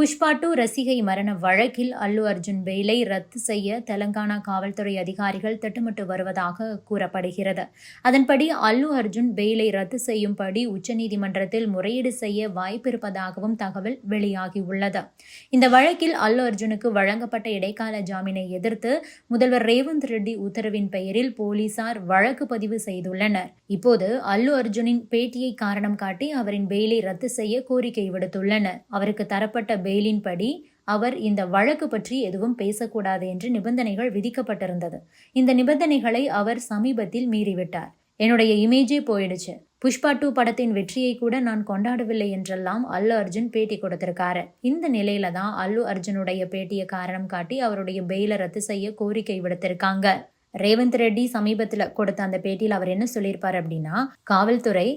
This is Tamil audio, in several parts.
Pushpa two ரசிகை மரண வழக்கில் அல்லு அர்ஜுன் பெயிலை ரத்து செய்ய தெலங்கானா காவல்துறை அதிகாரிகள் திட்டமிட்டு வருவதாக கூறப்படுகிறது. அதன்படி அல்லு அர்ஜுன் பெயிலை ரத்து செய்யும்படி உச்சநீதிமன்றத்தில் முறையீடு செய்ய வாய்ப்பிருப்பதாகவும் தகவல் வெளியாகியுள்ளது. இந்த வழக்கில் அல்லு அர்ஜுனுக்கு வழங்கப்பட்ட இடைக்கால ஜாமீனை எதிர்த்து முதல்வர் ரேவந்த் ரெட்டி உத்தரவின் பெயரில் போலீசார் வழக்கு பதிவு செய்துள்ளனர். இப்போது அல்லு அர்ஜுனின் பேட்டியை காரணம் காட்டி அவரின் பெயிலை ரத்து செய்ய கோரிக்கை விடுத்துள்ளனர். அவருக்கு தரப்பட்ட பெயிலின் படி அவர் இந்த வழக்கு பற்றி எதுவும் பேசக்கூடாது என்று நிபந்தனைகள் விதிக்கப்பட்டிருந்தது. இந்த நிபந்தனைகளை அவர் சமீபத்தில் மீறிவிட்டார். என்னுடைய இமேஜே போயிடுச்சு. புஷ்பா டூ படத்தின் வெற்றியை கூட நான் கொண்டாடவில்லை என்றெல்லாம் அல்லு அர்ஜுன் பேட்டி கொடுத்திருக்காரு. இந்த நிலையில தான் அல்லு அர்ஜுனுடைய பேட்டியை காரணம் காட்டி அவருடைய பெயிலை ரத்து செய்ய கோரிக்கை விடுத்திருக்காங்க. ரேவந்த் ரெட்டி சமீபத்தில் கொடுத்த அந்த பேட்டியில் அவர் என்ன சொல்லியிருப்பார் அப்படின்னா காவல்துறை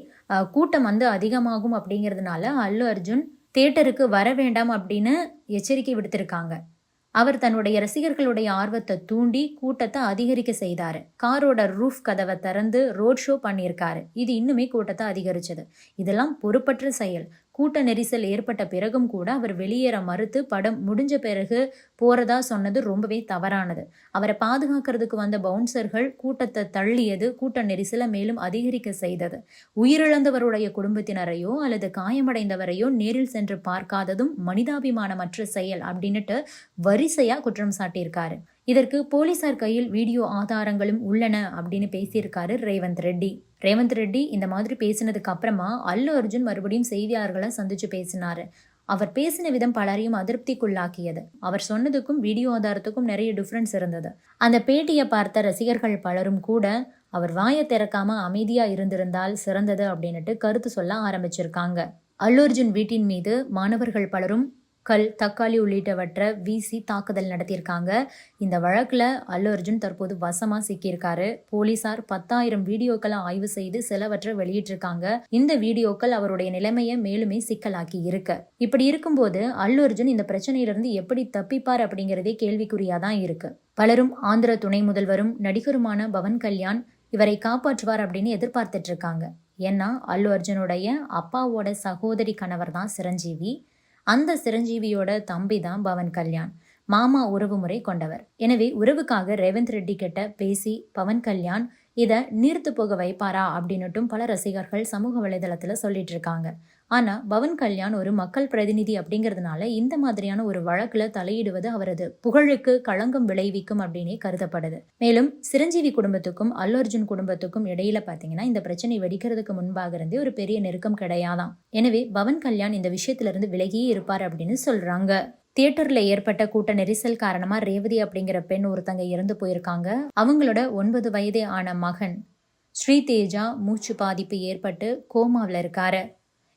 கூட்டம் வந்து அதிகமாகும் அப்படிங்கிறதுனால அல்லு அர்ஜுன் தியேட்டருக்கு வர வேண்டாம் அப்படின்னு எச்சரிக்கை விடுத்திருக்காங்க. அவர் தன்னுடைய ரசிகர்களுடைய ஆர்வத்தை தூண்டி கூட்டத்தை அதிகரிக்க செய்தார். காரோட ரூஃப் கதவை திறந்து ரோட் ஷோ பண்ணியிருக்காரு. இது இன்னுமே கூட்டத்தை அதிகரிச்சது. இதெல்லாம் பொறுப்பற்ற செயல். கூட்ட நெரிசல் ஏற்பட்ட பிறகும் கூட அவர் வெளியேற மறுத்து படம் முடிஞ்ச பிறகு போறதா சொன்னது ரொம்பவே தவறானது. அவரை பாதுகாக்கிறதுக்கு வந்த பவுன்சர்கள் கூட்டத்தை தள்ளியது கூட்ட நெரிசலை மேலும் அதிகரிக்க செய்தது. உயிரிழந்தவருடைய குடும்பத்தினரையோ அல்லது காயமடைந்தவரையோ நேரில் சென்று பார்க்காததும் மனிதாபிமானமற்ற செயல் அப்படின்னுட்டு வரிசையா குற்றம் சாட்டியிருக்காரு. இதற்கு போலீசார் கையில் வீடியோ ஆதாரங்களும் உள்ளன அப்படின்னு பேசியிருக்காரு ரேவந்த் ரெட்டி. ரேவந்த் ரெட்டி இந்த மாதிரி பேசினதுக்கு அப்புறமா அல்லு அர்ஜுன் மறுபடியும் செய்தியாளர்களை சந்திச்சு பேசினாரு. அவர் பேசின விதம் பலரையும் அதிருப்திக்குள்ளாக்கியது. அவர் சொன்னதுக்கும் வீடியோ ஆதாரத்துக்கும் நிறைய டிஃப்ரென்ஸ் இருந்தது. அந்த பேட்டியை பார்த்த ரசிகர்கள் பலரும் கூட அவர் வாயை திறக்காம அமைதியா இருந்திருந்தால் சிறந்தது அப்படின்னுட்டு கருத்து சொல்ல ஆரம்பிச்சிருக்காங்க. அல்லு அர்ஜுன் வீட்டின் மீது மாணவர்கள் பலரும் கல் தக்காளி உள்ளிட்டவற்றை வீசி தாக்குதல் நடத்தியிருக்காங்க. இந்த வழக்கில் அல்லு அர்ஜுன் தற்போது வசமாக சிக்கியிருக்காரு. போலீசார் பத்தாயிரம் வீடியோக்களை ஆய்வு செய்து சிலவற்றை வெளியிட்டிருக்காங்க. இந்த வீடியோக்கள் அவருடைய நிலைமையை மேலுமே சிக்கலாக்கி இருக்கு. இப்படி இருக்கும்போது அல்லு அர்ஜுன் இந்த பிரச்சனையிலிருந்து எப்படி தப்பிப்பார் அப்படிங்கிறதே கேள்விக்குறியா தான் இருக்கு. பலரும் ஆந்திர துணை முதல்வரும் நடிகருமான பவன் கல்யாண் இவரை காப்பாற்றுவார் அப்படின்னு எதிர்பார்த்துட்டு இருக்காங்க. ஏன்னா அல்லு அர்ஜுனுடைய அப்பாவோட சகோதரி கணவர் தான் சிரஞ்சீவி. அந்த சிரஞ்சீவியோட தம்பி தான் பவன் கல்யாண். மாமா உறவு முறை கொண்டவர். எனவே உறவுக்காக ரேவந்த் ரெட்டி கிட்ட பேசி பவன் கல்யாண் இதை நீர்த்து போக வைப்பாரா அப்படின்னுட்டும் பல ரசிகர்கள் சமூக வலைதளத்தில் சொல்லிட்டு இருக்காங்க. ஆனால் பவன் கல்யாண் ஒரு மக்கள் பிரதிநிதி அப்படிங்கிறதுனால இந்த மாதிரியான ஒரு வழக்கில் தலையிடுவது அவரது புகழுக்கு களங்கம் விளைவிக்கும் அப்படின்னே கருதப்படுது. மேலும் சிரஞ்சீவி குடும்பத்துக்கும் அல்லு அர்ஜுன் குடும்பத்துக்கும் இடையில பார்த்தீங்கன்னா இந்த பிரச்சனை வெடிக்கிறதுக்கு முன்பாக இருந்தே ஒரு பெரிய நெருக்கம் கிடையாதான் எனவே பவன் கல்யாண் இந்த விஷயத்துல இருந்து விலகியே இருப்பார் அப்படின்னு சொல்றாங்க. தியேட்டர்ல ஏற்பட்ட கூட்ட நெரிசல் காரணமா ரேவதி அப்படிங்கிற பெண் ஒருத்தங்க இறந்து போயிருக்காங்க. அவங்களோட ஒன்பது வயதே ஆன மகன் ஸ்ரீ தேஜா மூச்சு பாதிப்பு ஏற்பட்டு கோமாவில் இருக்காரு.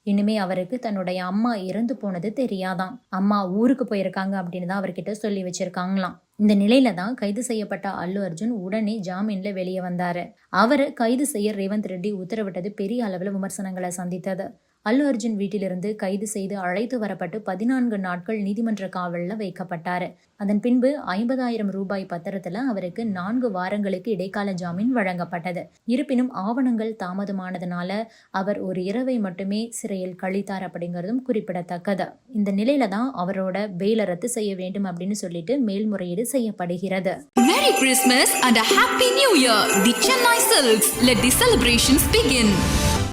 இனிமே அவருக்கு தன்னுடைய அம்மா இறந்து போனது தெரியாதான். அம்மா ஊருக்கு போயிருக்காங்க அப்படின்னு தான் அவர்கிட்ட சொல்லி வச்சிருக்காங்களாம். இந்த நிலையில தான் கைது செய்யப்பட்ட அல்லு அர்ஜுன் உடனே ஜாமீன்ல வெளியே வந்தாரு. அவரை கைது செய்ய ரேவந்த் ரெட்டி உத்தரவிட்டது பெரிய அளவில் விமர்சனங்களை சந்தித்தது. அல்லு அர்ஜுன் வீட்டிலிருந்து கைது செய்து அழைத்து வரப்பட்டு பதினான்கு நாட்கள் நீதிமன்ற காவலில் வைக்கப்பட்டார் அதன் பின்பு ஐம்பதாயிரம் ரூபாய் பத்திரத்தில் அவருக்கு நான்கு வாரங்களுக்கு இடைக்கால ஜாமீன் வழங்கப்பட்டது இருப்பினும் ஆவணங்கள் தாமதமானதுனால அவர் ஒரு இரவை மட்டுமே சிறையில் கழித்தார் அப்படிங்கிறதும் குறிப்பிடத்தக்கது இந்த நிலையில தான் அவரோட பெயில ரத்து செய்ய வேண்டும் அப்படின்னு சொல்லிட்டு மேல்முறையீடு செய்யப்படுகிறது Merry Christmas and a Happy New Year. The Chennai Silks. Let the celebrations begin.